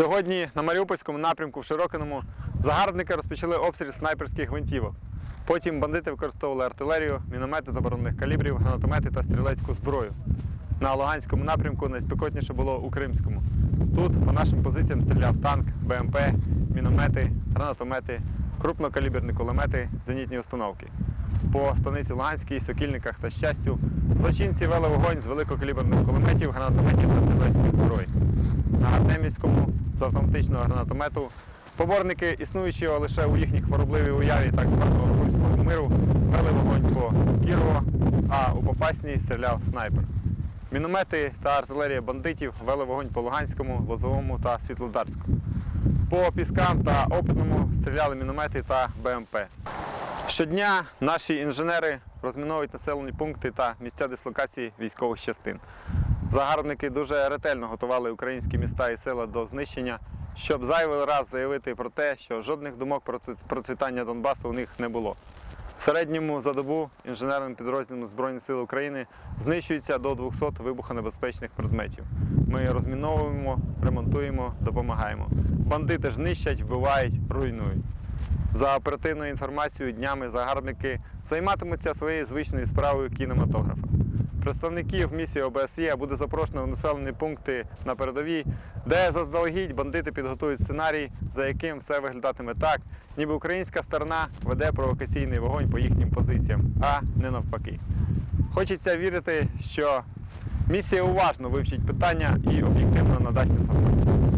Сьогодні на Маріупольському напрямку в Широкиному загарбники розпочали обстріл снайперських гвинтівок. Потім бандити використовували артилерію, міномети заборонених калібрів, гранатомети та стрілецьку зброю. На Луганському напрямку найспекотніше було у Кримському. Тут по нашим позиціям стріляв танк, БМП, міномети, гранатомети, крупнокаліберні кулемети, зенітні установки. По станиці Луганській, Сокільниках та Щастю злочинці вели вогонь з великокаліберних кулеметів, гранатометів та стрілецької зброї. На Артемівському з автоматичного гранатомету поборники, існуючі лише у їхній хворобливій уяві так званого руського миру, вели вогонь по Кірово, а у Попасній стріляв снайпер. Міномети та артилерія бандитів вели вогонь по Луганському, Лозовому та Світлодарську. По піскам та опитному стріляли міномети та БМП. Щодня наші інженери розміновують населені пункти та місця дислокації військових частин. Загарбники дуже ретельно готували українські міста і села до знищення, щоб зайвий раз заявити про те, що жодних думок про процвітання Донбасу у них не було. Середньому за добу інженерним підрозділом Збройних сил України знищується до 200 вибухонебезпечних предметів. Ми розміновуємо, ремонтуємо, допомагаємо. Бандити ж нищать, вбивають, руйнують. За оперативною інформацією, днями загарбники займатимуться своєю звичною справою кінематографа. Представників місії ОБСЄ буде запрошено в населені пункти на передовій, де заздалегідь бандити підготують сценарій, за яким все виглядатиме так, ніби українська сторона веде провокаційний вогонь по їхнім позиціям, а не навпаки. Хочеться вірити, що місія уважно вивчить питання і об'єктивно надасть інформацію.